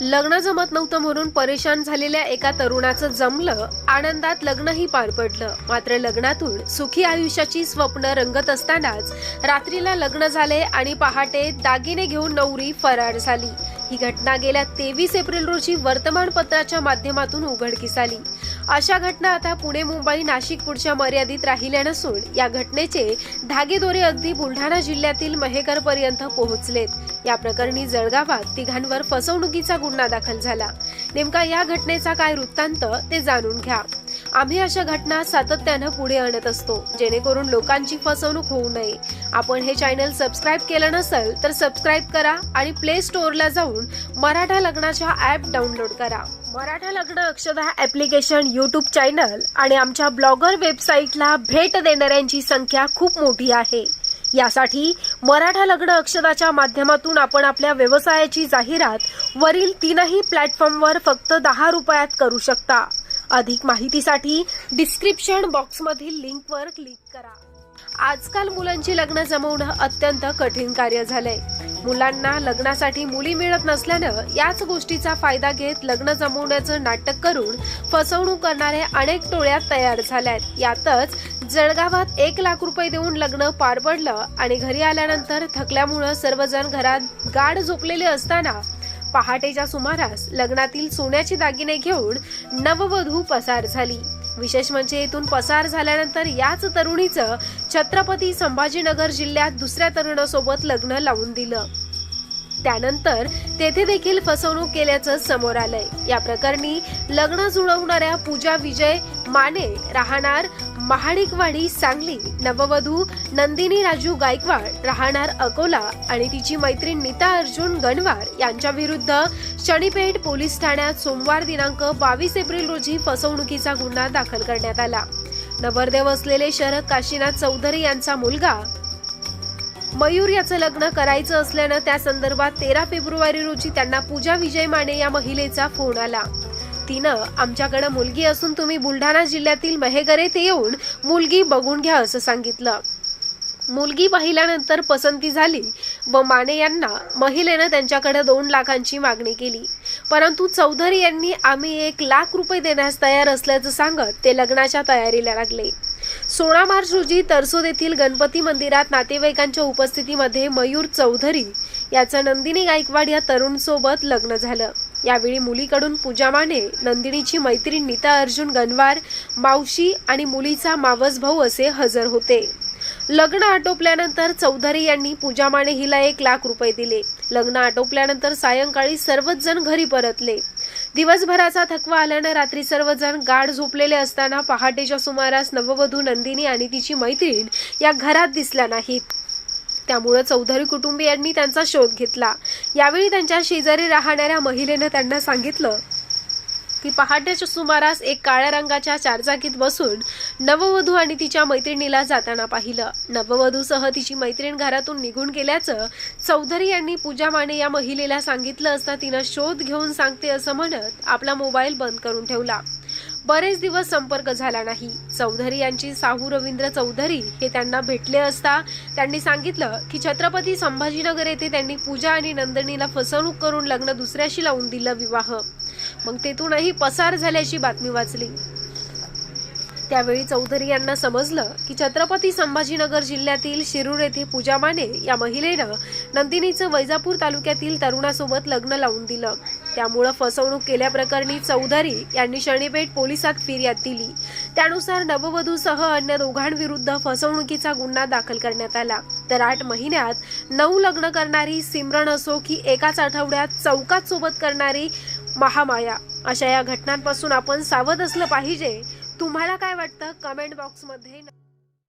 लग्न जमत नव्हतं म्हणून परेशान झालेल्या एका तरुणाचं जमलं आनंदात लग्नही पार पडलं. मात्र लग्नातून सुखी आयुष्याची स्वप्न रंगत असतानाच रात्रीला लग्न झाले आणि पहाटे दागिने घेऊन नवरी फरार झाली. ही घटना गेल्या तेवीस एप्रिल रोजी वर्तमानपत्राच्या माध्यमातून उघडकीस आली. अशा घटना आता पुणे मुंबई नाशिक पुढच्या मर्यादित राहिल्या नसून या घटनेचे धागेदोरे अगदी बुलढाणा जिल्ह्यातील महेकर पर्यंत पोहोचलेत. या प्रकरणी जळगावात तिघांवर फसवणुकीचा गुन्हा दाखल झाला. नेमका या घटनेचा काय वृत्तांत ते जाणून घ्या. आम्ही अशा घटना सातत्यानं पुढे आणत असतो. जेणेकरून लोकांची फसवणूक होऊ नये. आपण हे चॅनल सबस्क्राईब केलं नसेल तर सबस्क्राईब करा आणि प्ले स्टोअरला जाऊन मराठा लग्नाच्या ऍप डाउनलोड करा. मराठा लग्न अक्षदा ऍप्लिकेशन युट्यूब चॅनल आणि आमच्या ब्लॉगर वेबसाईटला भेट देणाऱ्यांची संख्या खूप मोठी आहे. यासाठी मराठा लग्न अक्षदाच्या माध्यमातून आपण आपल्या व्यवसायाची जाहिरात वरील तीनही प्लॅटफॉर्मवर फक्त दहा रुपयात करू शकता. अधिक माहितीसाठी डिस्क्रिप्शन बॉक्समधील लिंकवर क्लिक करा. आजकाल मुलांची लग्न जमवणं अत्यंत कठीण कार्य झालंय. मुलांना लग्नासाठी मुली मिळत नसल्यानं याच गोष्टीचा फायदा घेत लग्न जमवण्याचं नाटक करून फसवणूक करणारे अनेक टोळ्या तयार झाल्यात. यातच जळगावात एक लाख रुपये देऊन लग्न पार पडलं आणि घरी आल्यानंतर थकल्यामुळं सर्वजण घरात गाढ झोपलेले असताना पहाटेच्या सुमारास लग्नातील सोन्याचे दागिने घेऊन नववधू पसार झाली. विशेष म्हणजे येथून पसार झाल्यानंतर याच तरुणीचं छत्रपती संभाजीनगर जिल्ह्यात दुसऱ्या तरुणासोबत लग्न लावून दिलं. त्यानंतर तेथे देखील फसवणूक केल्याचं समोर आलंय. या प्रकरणी लग्न जुळवणाऱ्या पूजा विजय माने राहणार महाडिकवाडी सांगली नववधू नंदिनी राजू गायकवाड राहणार अकोला आणि तिची मैत्रीण नीता अर्जुन गणवार यांच्या विरुद्ध शनीपेठ पोलीस ठाण्यात सोमवार दिनांक बावीस एप्रिल रोजी फसवणुकीचा गुन्हा दाखल करण्यात आला. नवरदेव असलेले शरद काशीनाथ चौधरी यांचा मुलगा मयूर याचं लग्न करायचं असल्यानं त्या संदर्भात तेरा फेब्रुवारी रोजी त्यांना पूजा विजय माने या महिलेचा फोन आला. तिनं आमच्याकडं मुलगी असून तुम्ही बुलढाणा जिल्ह्यातील मेहगर येथे येऊन मुलगी बघून घ्या असं सांगितलं. मुलगी पाहिल्यानंतर पसंती झाली व माने यांना महिलेनं त्यांच्याकडे दोन लाखांची मागणी केली. परंतु चौधरी यांनी आम्ही एक लाख रुपये देण्यास तयार असल्याचं सांगत ते लग्नाच्या तयारीला लागले. सोळा मार्च रोजी तरसोद येथील गणपती मंदिरात नातेवाईकांच्या उपस्थितीमध्ये मयूर चौधरी याचं नंदिनी गायकवाड या तरुणसोबत लग्न झालं. यावेळी मुलीकडून पूजा माने नंदिनीची मैत्रीण नीता अर्जुन गणवार मावशी आणि मुलीचा मावस भाऊ असे हजर होते. लग्न आटोपल्यानंतर चौधरी यांनी पूजा माने हिला एक लाख रुपये दिले. लग्न आटोपल्यानंतर सायंकाळी सर्वच जण घरी परतले. दिवसभराचा थकवा आल्यानं रात्री सर्वजण गाढ झोपलेले असताना पहाटेच्या सुमारास नववधू नंदिनी आणि तिची मैत्रीण या घरात दिसल्या नाहीत. त्यामुळे चौधरी कुटुंबियांनी त्यांचा शोध घेतला. यावेळी त्यांच्या शेजारी राहणाऱ्या महिलेनं त्यांना सांगितलं की पहाटेच्या सुमारास एक काळ्या रंगाच्या चारचाकीत बसून नववधू आणि तिच्या मैत्रिणीला जाताना पाहिलं. नववधूसह तिची मैत्रीण घरातून निघून गेल्याचं चौधरी यांनी पूजा माने या महिलेला सांगितलं असता तिनं शोध घेऊन सांगते असं म्हणत आपला मोबाईल बंद करून ठेवला. बरेच दिवस संपर्क झाला नाही. चौधरी यांची साहू रवींद्र चौधरी हे त्यांना भेटले असता त्यांनी सांगितलं की छत्रपती संभाजीनगर येथे त्यांनी पूजा आणि नंदिनीला फसवणूक करून लग्न दुसऱ्याशी लावून दिलं विवाह. मग तेथूनही पसार झाल्याची बातमी वाचली. त्यावेळी चौधरी यांना समजलं की छत्रपती संभाजीनगर जिल्ह्यातील शिरूर येथे पूजा माने या महिलेनं नंदिनीचं वैजापूर तालुक्यातील तरुणासोबत लग्न लावून दिलं. त्यामुळं फसवणूक केल्याप्रकरणी चौधरी यांनी शनीपेठ पोलिसात फिर्याद दिली. त्यानुसार नववधूसह अन्य दोघांविरुद्ध फसवणुकीचा गुन्हा दाखल करण्यात आला. तर आठ महिन्यात नऊ लग्न करणारी सिमरन असो की एकाच आठवड्यात चौकात सोबत करणारी महामाया. अशा या घटनांपासून आपण सावध असलं पाहिजे. तुम्हाला काय वाटतं? कमेंट बॉक्समध्ये